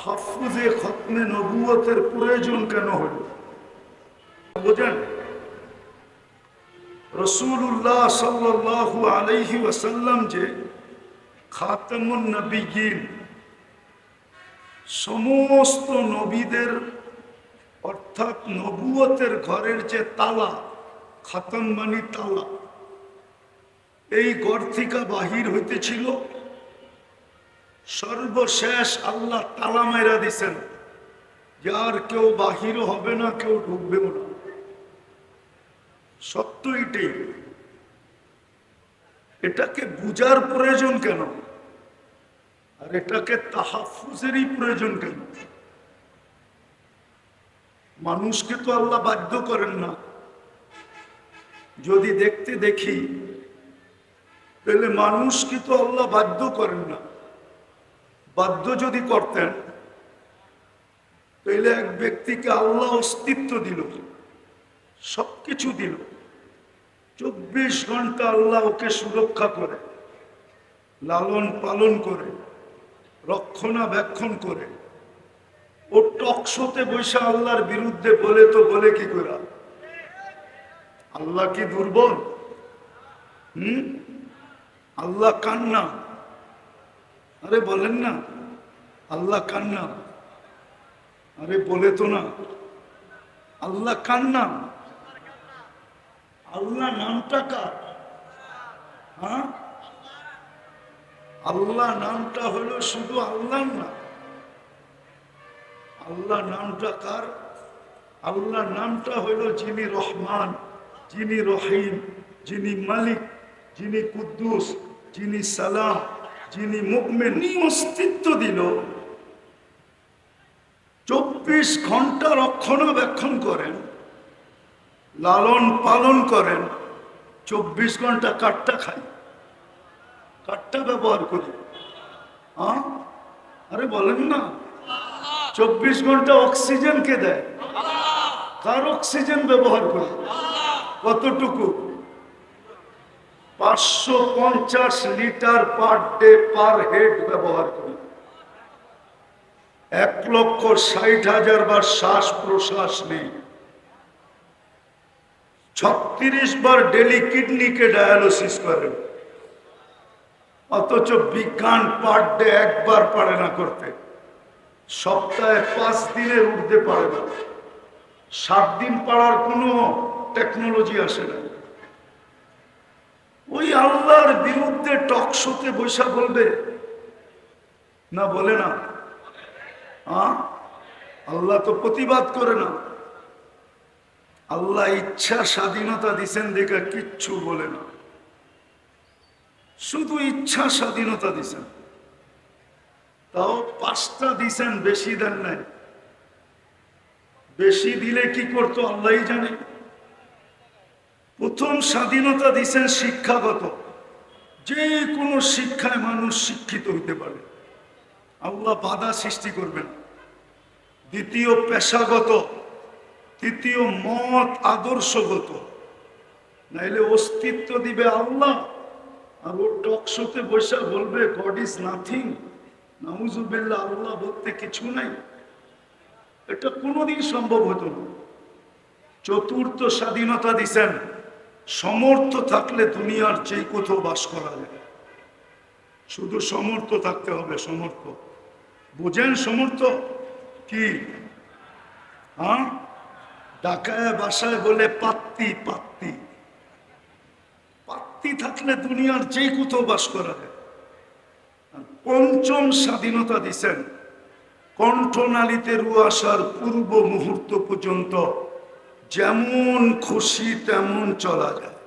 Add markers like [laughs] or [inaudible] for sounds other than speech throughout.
তাহাফুজে খতমে নবুয়তের প্রয়োজন কেন হল? বোঝেন? রসুল্লাহ সাল্লাহ আলাইহি ওয়াসাল্লাম যে খাতামুন নবীন সমস্ত নবীদের, অর্থাৎ নবুয়তের ঘরের যে তালা, খাতম মানি তালা, এই ঘর থেকে বাহির হইতেছিল সর্বশেষ আল্লাহ তালা মেরা দিছেন, যে আর কেউ বাহির হবে না, কেউ ঢুকবেও না। সত্য এটাই। এটাকে বুঝার প্রয়োজন কেন? আর এটাকে তাহাফুজেরই প্রয়োজন কেন? মানুষকে তো আল্লাহ বাধ্য করেন না। যদি দেখতে দেখি, তাহলে মানুষকে তো আল্লাহ বাধ্য করেন না। বাধ্য যদি করতেন তাহলে এক ব্যক্তিকে আল্লাহ অস্তিত্ব দিল, সবকিছু দিল। চব্বিশ ঘণ্টা আল্লাহ ওকে সুরক্ষা করে, লালন পালন করে, রক্ষণাবেক্ষণ করে। ও টকশোতে বসে আল্লাহর বিরুদ্ধে বলে তো বলে কি করে আল্লাহ কি দুর্বল? হুম? আল্লাহ কান্না। আরে বলেন না, আল্লাহ কান্না আরে বলে তো না, আল্লাহ কান্না আল্লাহ নামটা কার? হ্যাঁ? আল্লাহ নামটা হলো শুধু আল্লাহ না আল্লাহ নামটা কার? আল্লাহ নামটা হলো যিনি রহমান, যিনি রহিম, যিনি মালিক, যিনি কুদ্দুস, যিনি সালাম। যিনি মুকমেন অস্তিত্ব দিল, চব্বিশ ঘণ্টা রক্ষণাবেক্ষণ করেন, লালন পালন করেন, চব্বিশ ঘণ্টা কাঠটা খাই কাঠটা ব্যবহার করি। আরে বলেন না। চব্বিশ ঘণ্টা অক্সিজেন কে দেয়। কার অক্সিজেন ব্যবহার করি? কতটুকু? পাঁচশো পঞ্চাশ litre per day per head ব্যবহার করি। এক লক্ষ ষাট হাজার বার শ্বাস প্রশ্বাস নেই। ছত্রিশ বার ডেলি কিডনিকে ডায়ালিসিস করেন অথচ বিজ্ঞান পার ডে একবার পারে না করতে। সপ্তাহে পাঁচ দিনের উঠতে পারে না। সাত দিন পাড়ার কোনো টেকনোলজি আসে না। ওই আল্লাহর বিরুদ্ধে টকশোতে বৈশা বলবে। না, বলে না? আল্লাহ তো প্রতিবাদ করে না। আল্লাহ ইচ্ছা স্বাধীনতা দিছেন দেখে কিচ্ছু বলে না। শুধু ইচ্ছা স্বাধীনতা দিছেন। তাও পাঁচটা দিছেন, বেশি দেন নাই। বেশি দিলে কি করতো, আল্লাহই জানে। প্রথম স্বাধীনতা দিছেন শিক্ষাগত। যে কোনো শিক্ষায় মানুষ শিক্ষিত হইতে পারে। আল্লাহ বাধা সৃষ্টি করবেন। দ্বিতীয় পেশাগত, তৃতীয় মত আদর্শগত। নাইলে অস্তিত্ব দিবে আল্লাহ। আর ও টকশোতে বসে বলবে গড ইজ নাথিং নাউজুবিল্লা আল্লাহ বলতে কিছু নাই। এটা কোনোদিন সম্ভব হতো না। চতুর্থ স্বাধীনতা দিছেন সমর্থ থাকলে দুনিয়ার যে কোথাও বাস করা যায়। শুধু সমর্থ থাকতে হবে, সমর্থ। বুঝেন সমর্থ? কি? হ্যাঁ? ডাকায় বাসায় বলে পাত্তি পাত্তি। পাত্তি থাকলে দুনিয়ার যে কোথাও বাস করা যায়। পঞ্চম স্বাধীনতা দিছেন। কণ্ঠনালীতে রু আসার পূর্ব মুহূর্ত পর্যন্ত যেমন খুশি তেমন চলা যায়।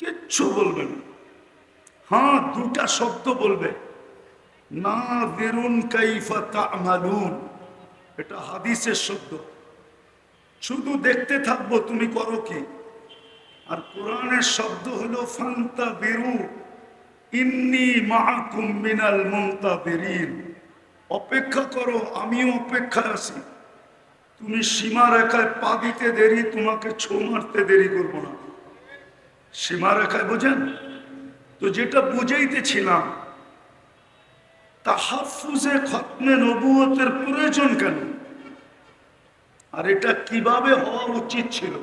কিচ্ছু বলবে না। হ্যাঁ দুটা শব্দ বলবে। না বেরুন কাইফা তামালুন। এটা হাদিসের শব্দ। শুধু দেখতে থাকব, তুমি করো কি? আর কোরআনের শব্দ হলো ফান্তা বেরু ইন্নি মাহকুম মিনাল বেরিন অপেক্ষা করো, আমিও অপেক্ষায় আছি। তুমি সীমা রেখায় পা দিতে দেরি, তোমাকে ছো মারতে দেরি করব না। সীমা রেখায় বোঝেন? তো যেটা বুঝাইতেছিলাম তাহাফুজে খতমে নবুয়তের প্রয়োজন কেন? আর এটা কীভাবে হওয়া উচিত ছিল?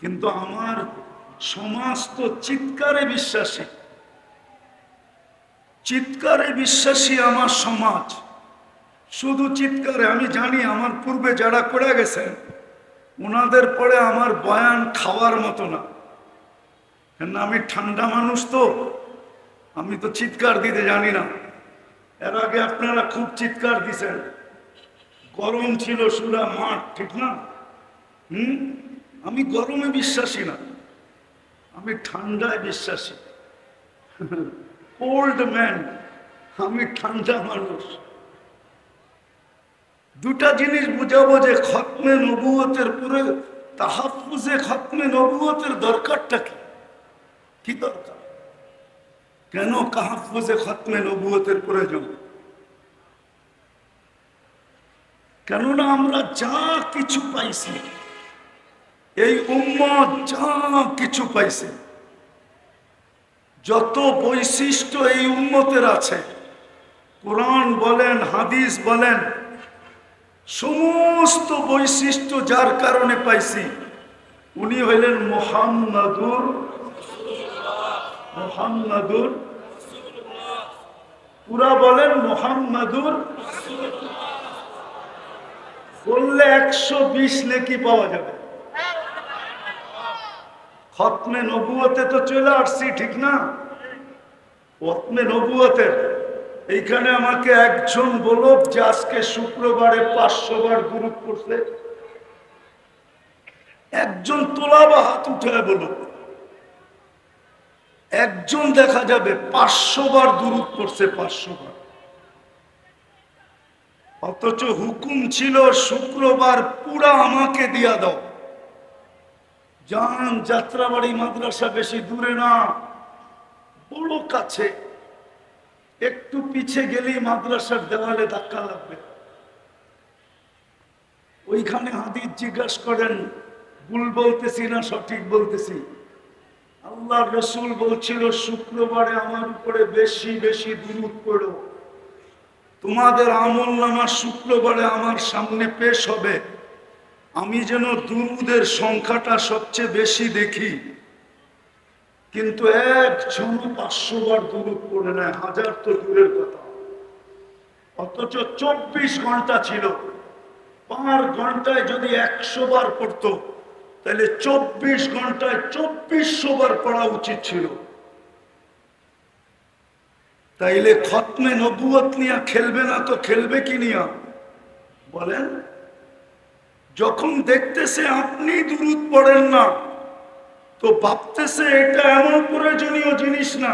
কিন্তু আমার সমাজ তো চিৎকারে বিশ্বাসী। চিৎকারে বিশ্বাসী আমার সমাজ। শুধু চিৎকারে, আমি জানি আমার পূর্বে যারা করে গেছেন, ওনাদের পরে আমার বয়ান খাওয়ার মতো না। কেন আমি ঠান্ডা মানুষ তো, আমি তো চিৎকার দিতে জানি না। এর আগে আপনারা খুব চিৎকার দিছেন। গরম ছিল সুরা মাঠ, ঠিক না? হুম? আমি গরমে বিশ্বাসী না। আমি ঠান্ডায় বিশ্বাসী। [laughs] কোল্ড ম্যান আমি ঠান্ডা মানুষ। দুটা জিনিস বুঝাবো যে খতমে নবুয়তের পুরে তাহাফুজে খতমে নবুয়তের দরকারটা কি? কি দরকার? কেন কাহাফুজে খতমে নবুয়তের প্রয়োজন কেননা আমরা যা কিছু পাইছি, এই উম্মত যা কিছু পাইছে, যত বৈশিষ্ট্য এই উম্মতের আছে, কোরআন বলেন, হাদিস বলেন সমস্ত বৈশিষ্ট্য যার কারণে পাইছি, উনি হইলেন মোহাম্মদুর মোহাম্মদুর। পুরা বলেন মোহাম্মদুর। বললে একশো বিশ নেকি পাওয়া যাবে। খতমে নবুয়তে তো চলে আসছি, ঠিক না? খতমে নবুয়তের এইখানে আমাকে একজন বলো যে আজকে শুক্রবারে পাঁচশো বার গুরুত করছে একজন তোলা বা হাত উঠে বলো একজন দেখা যাবে পাঁচশো বার দূরত করছে পাঁচশো বার। অথচ হুকুম ছিল, শুক্রবার পুরা আমাকে দিয়া দাও। যান যাত্রাবাড়ি, মাদ্রাসা বেশি দূরে না, বড় কাছে। একটু পিছে গেলেই মাদ্রাসার দেওয়ালে ধাক্কা লাগবে। ওইখানে হাদিস জিজ্ঞাসা করেন, ভুল বলতেছি না, সঠিক বলতেছি? আল্লাহ রসুল বলছিল, শুক্রবারে আমার উপরে বেশি বেশি দুরুদ পড়ো। তোমাদের আমল নামা শুক্রবারে আমার সামনে পেশ হবে। আমি যেন দুরুদের সংখ্যাটা সবচেয়ে বেশি দেখি। কিন্তু একজন পাঁচশো বার দূরত পড়ে নেয় হাজার তো দূরের কথা। অথচ চব্বিশ ঘণ্টা ছিল। পার ঘন্টায় যদি একশো বার পড়তো, তাহলে চব্বিশ ঘন্টায় চব্বিশশো বার পড়া উচিত ছিল। তাইলে খতমে নবুয়ত নিয়ে খেলবে না তো খেলবে কি নিয়া? বলেন, যখন দেখতেছে আপনি দূরত পড়েন না তো ভাবতেছে এটা এমন প্রয়োজনীয় জিনিস না।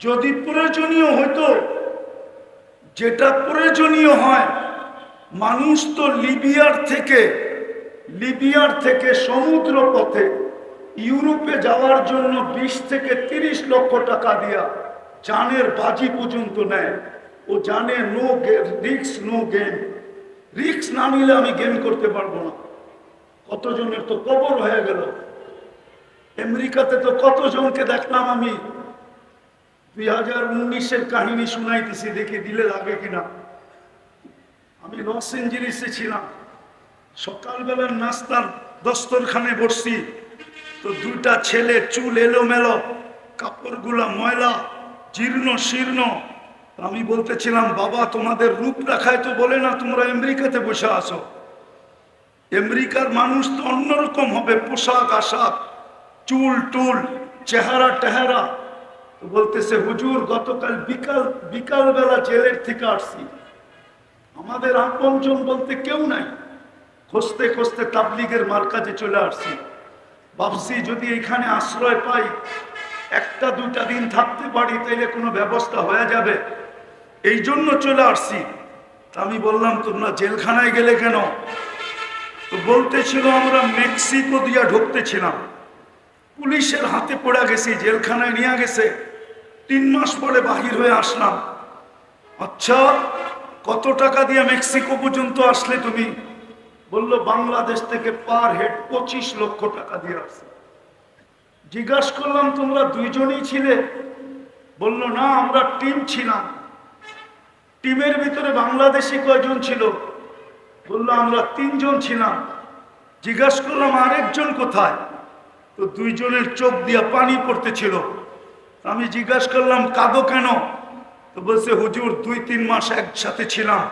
যদি প্রয়োজনীয় হতো যেটা প্রয়োজনীয় হয়, মানুষ তো লিবিয়ার থেকে লিবিয়ার থেকে সমুদ্র পথে ইউরোপে যাওয়ার জন্য বিশ থেকে তিরিশ লক্ষ টাকা দিয়া জানের বাজি পর্যন্ত নেয়। ও জানে নো রিক্স নো গেম রিক্স না নিলে আমি গেম করতে পারব না। কতজনের তো কবর হয়ে গেল। আমেরিকাতে তো কতজনকে দেখলাম আমি? দুই হাজার উনিশের কাহিনী শুনাইতেছি, দেখে দিলে লাগে কিনা। আমি লস এঞ্জেলিসে ছিলাম। সকালবেলার নাস্তার দস্তরখানে বসছি। তো দুইটা ছেলে চুল এলোমেলো, কাপড়গুলা ময়লা, জীর্ণ শীর্ণ। আমি বলতেছিলাম, বাবা, তোমাদের রূপ রাখায় তো বলে না তোমরা আমেরিকাতে বসে আসো আমেরিকার মানুষ তো অন্যরকম হবে, পোশাক, আশাক। চুল টুল, চেহারা টেহারা। বলতেছে, হুজুর, গতকাল বিকাল বিকাল বেলা জেলের থেকে আসছি। আমাদের আপনজন বলতে কেউ নাই। খুঁজতে খুঁজতে তাবলিগের মার কাছে চলে আসছি। ভাবছি যদি এখানে আশ্রয় পাই, একটা দুটা দিন থাকতে পারি, তাইলে কোনো ব্যবস্থা হয়ে যাবে। এই জন্য চলে আসছি। আমি বললাম, তোমরা জেলখানায় গেলে কেন? তো বলতেছিল, আমরা মেক্সিকো দিয়া ঢুকতেছিলাম। পুলিশের হাতে পড়ে গেছি, জেলখানায় নিয়ে গেছে। তিন মাস পরে বাহির হয়ে আসলাম। আচ্ছা কত টাকা দিয়ে মেক্সিকো পর্যন্ত আসলে তুমি? বলল, বাংলাদেশ থেকে পার হেড পঁচিশ লক্ষ টাকা দিয়ে আসছে। জিজ্ঞাসা করলাম, তোমরা দুইজনই ছিলে? বলল, না, আমরা টিম ছিলাম। টিমের ভিতরে বাংলাদেশি কয়জন ছিল? বলল, আমরা তিনজন ছিলাম। জিজ্ঞাসা করলাম, আরেকজন কোথায়? তো দুইজনের চোখ দিয়া পানি পড়তেছিল। আমি জিজ্ঞাসা করলাম, কাঁদো কেন? তো বলছে, হুজুর, দুই তিন মাস একসাথে ছিলাম।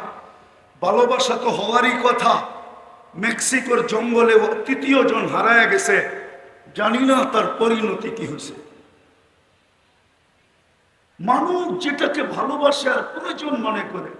ভালোবাসা তো হওয়ারই কথা। মেক্সিকোর জঙ্গলে তৃতীয় জন হারায় গেছে। জানি না তার পরিণতি কি হয়েছে। মানুষ যেটাকে ভালোবাসে আর প্রয়োজন মনে করে